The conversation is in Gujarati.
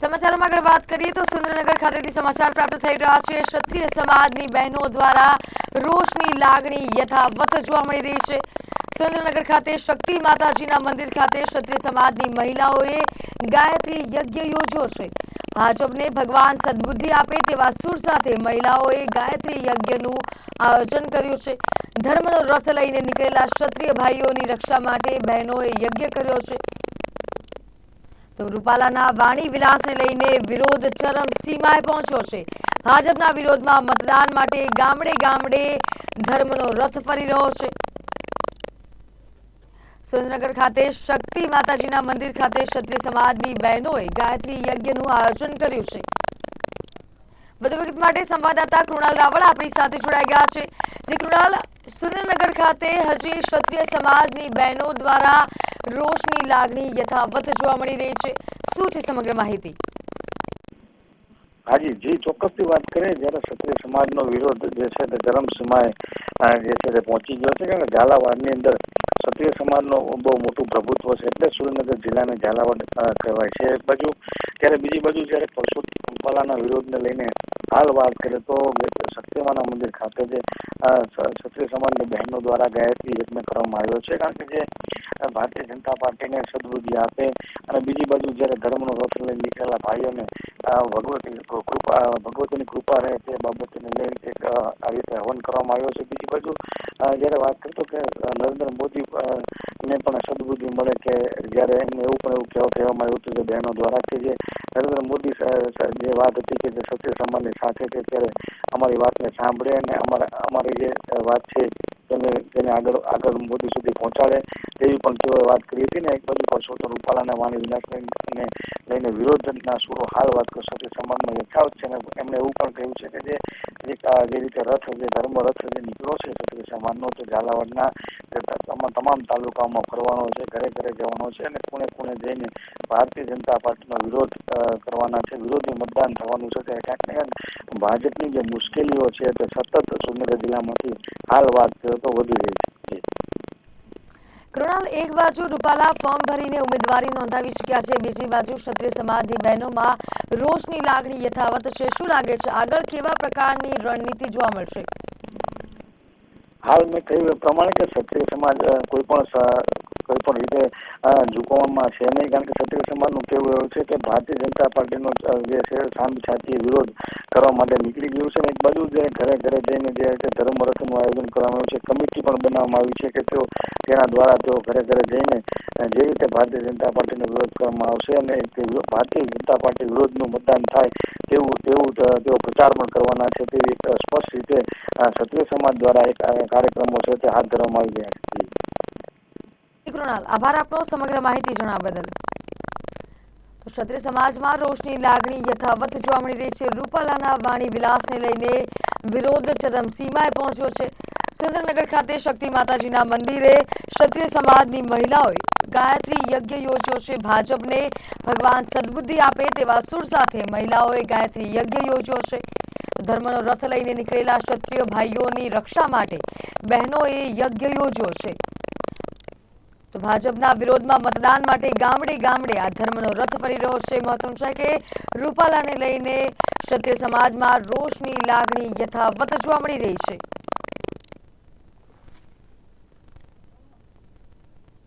સમાચારમાં આગળ વાત કરીએ તો સુરેન્દ્રનગર ખાતેથી સમાચાર પ્રાપ્ત થઈ રહ્યા છે. ક્ષત્રિય સમાજની બહેનો દ્વારા રોષની લાગણી યથાવત જોવા મળી રહી છે. સુરેન્દ્રનગર ખાતે શક્તિ માતાજીના મંદિર ખાતે ક્ષત્રિય સમાજની મહિલાઓએ ગાયત્રી યજ્ઞ યોજ્યો છે. ભાજપને ભગવાન સદબુદ્ધિ આપે તેવા સુર સાથે મહિલાઓએ ગાયત્રી યજ્ઞનું આયોજન કર્યું છે. ધર્મનો રથ લઈને નીકળેલા ક્ષત્રિય ભાઈઓની રક્ષા માટે બહેનોએ યજ્ઞ કર્યો છે. તો રૂપાલાના વાણી વિલાસને લઈને વિરોધ ચરમ સીમાએ પહોંચ્યો છે. ભાજપના વિરોધમાં મતદાન માટે ગામડે ગામડે ધર્મનો રથ ફરી રહ્યો છે. સુરેન્દ્રનગર ખાતે શક્તિ માતાજીના મંદિર ખાતે ક્ષત્રિય સમાજની બહેનોએ ગાયત્રી યજ્ઞનું આયોજન કર્યું છે. વધુ વિગત માટે સંવાદદાતા કૃણાલ રાવળ આપણી સાથે જોડાઈ ગયા છે. જે કૃણાલ સુરેન્દ્રનગર ખાતે હજી ક્ષત્રિય સમાજની બહેનો દ્વારા રોષની લાગણી યથાવત જોવા મળી રહી છે. શું છે સમગ્ર માહિતી? હાજી, જે ચોક્કસથી વાત કરીએ, જ્યારે ક્ષત્રિય સમાજનો વિરોધ જે છે તે ચરમસીમાએ સમય જે છે તે પહોંચી ગયો છે. કારણ કે ઝાલાવાડની અંદર ક્ષત્રિય સમાજનો બહુ મોટું પ્રભુત્વ છે. એટલે સુરેન્દ્રનગર જિલ્લાને ઝાલાવાડ કહેવાય છે એક બાજુ. ત્યારે બીજી બાજુ જ્યારે પરસોત્તમ રૂપાલાના વિરોધને લઈને હાલ વાત કરીએ તો સત્યમાના મંદિર ખાતે જે ક્ષત્રિય સમાજની બહેનો દ્વારા ગાયત્રી યજ્ઞ કરવામાં આવ્યો છે. કારણ કે જે ભારતીય જનતા પાર્ટીને સદબુદ્ધિ આપે અને બીજી બાજુ જ્યારે ધર્મનો રથ લઈને નીકળેલા ભાઈઓને ભગવતી કૃપા ભગવતીની કૃપા રહે તે બાબતને લઈને એક આવી રીતે હવન કરવામાં આવ્યો છે. બીજી બાજુ જ્યારે વાત કરતો કે નરેન્દ્ર મોદી ને પણ સદબુદ્ધિ મળે કે જ્યારે એમને એવું પણ એવું કહેવા કહેવામાં આવ્યું હતું કે બહેનો દ્વારા કે જે નરેન્દ્ર મોદી જે વાત હતી કે જે સત્ય સમાજની સાથે છે, ત્યારે અમારી વાતને સાંભળે અને અમારા, અમારી જે વાત છે, તેને તેને આગળ આગળ મોદી સુધી પહોંચાડે. તેવી પણ તેઓએ વાત કરી હતી ને એક બાજુ પરસોત્તમ રૂપાલાના વાણી વિલાસને લઈને વિરોધના સુરો હાલ વાત કરશો. તે સમાજમાં યથાવત છે ને એમણે એવું પણ કહ્યું છે કે જે જે રીતે રથ, જે ધર્મ રથ જે નીકળ્યો છે, સત્ય સમાજનો તો ઝાલાવાડના તમામ તાલુકાઓમાં ફરવાનો છે, ઘરે ઘરે જવાનો છે અને ખૂણે કુણે જઈને ભારતીય જનતા પાર્ટીનો વિરોધ કરવાના છે વિરોધી મતદાન થવાનું છે. ત્યારે ક્યાંક ને ક્યાંક ભાજપની જે મુશ્કેલીઓ છે તે સતત સુરેન્દ્રનગર જિલ્લામાંથી હાલ વાત તો વધી રહી છે. કૃણાલ એક બાજુ રૂપાલા ફોર્મ ભરીને ઉમેદવારી નોંધાવી ચૂક્યા છે બીજી બાજુ ક્ષત્રિય સમાજની બહેનોમાં રોષની લાગણી યથાવત છે. શું લાગે છે આગળ કેવા પ્રકારની રણનીતિ જોવા મળશે? હાલ મેં કહ્યું એ પ્રમાણે કે ક્ષત્રિય સમાજ કોઈ પણ કોઈ પણ રીતે ઝુકવામાં છે નહીં કારણ કે ક્ષત્રિય સમાજનું કહેવું એવું છે કે ભારતીય જનતા પાર્ટીનો જે છે સામ છાતી વિરોધ કરવા માટે નીકળી ગયું છે એક બાજુ જે ઘરે ઘરે જઈને જે છે ધર્મ રથનું આયોજન કરવામાં આવ્યું છે, કમિટી પણ બનાવવામાં આવી છે કે તેઓ, તેના દ્વારા તેઓ ઘરે ઘરે જઈને જે રીતે ભારતીય જનતા પાર્ટીનો વિરોધ કરવામાં આવશે અને ભારતીય જનતા પાર્ટી વિરોધનું મતદાન થાય તેવું તેવું તેઓ પ્રચાર પણ કરવાના છે તેવી સ્પષ્ટ રીતે ક્ષત્રિય સમાજ દ્વારા એક કાર્યક્રમો છે તે હાથ ધરવામાં આવી રહ્યા છે. કૃણાલ. આભાર આપનો સમગ્ર માહિતી જણાવવા બદલ. તો ક્ષત્રિય સમાજમાં રોષની લાગણી યથાવત જોવા મળી રહી છે. રૂપાલાના વાણી વિલાસને લઈને વિરોધ ચરમસીમાએ પહોંચ્યો છે. સુરેન્દ્રનગર ખાતે શક્તિ માતાજીના મંદિરે ક્ષત્રિય સમાજની મહિલાઓએ ગાયત્રી યજ્ઞ યોજ્યો છે. ભાજપને ભગવાન સદબુદ્ધિ આપે તેવા સુર સાથે મહિલાઓએ ગાયત્રી યજ્ઞ યોજ્યો છે. ધર્મનો રથ લઈને નીકળેલા ક્ષત્રિય ભાઈઓની રક્ષા માટે બહેનોએ યજ્ઞ યોજ્યો છે. તો ભાજપના વિરોધમાં મતદાન માટે ગામડે ગામડે આ ધર્મનો રથ ફરી રહ્યો છે. મહત્વનું છે કે રૂપાલાને લઈને ક્ષત્રિય સમાજમાં રોષની લાગણી યથાવત જોવા મળી રહી છે.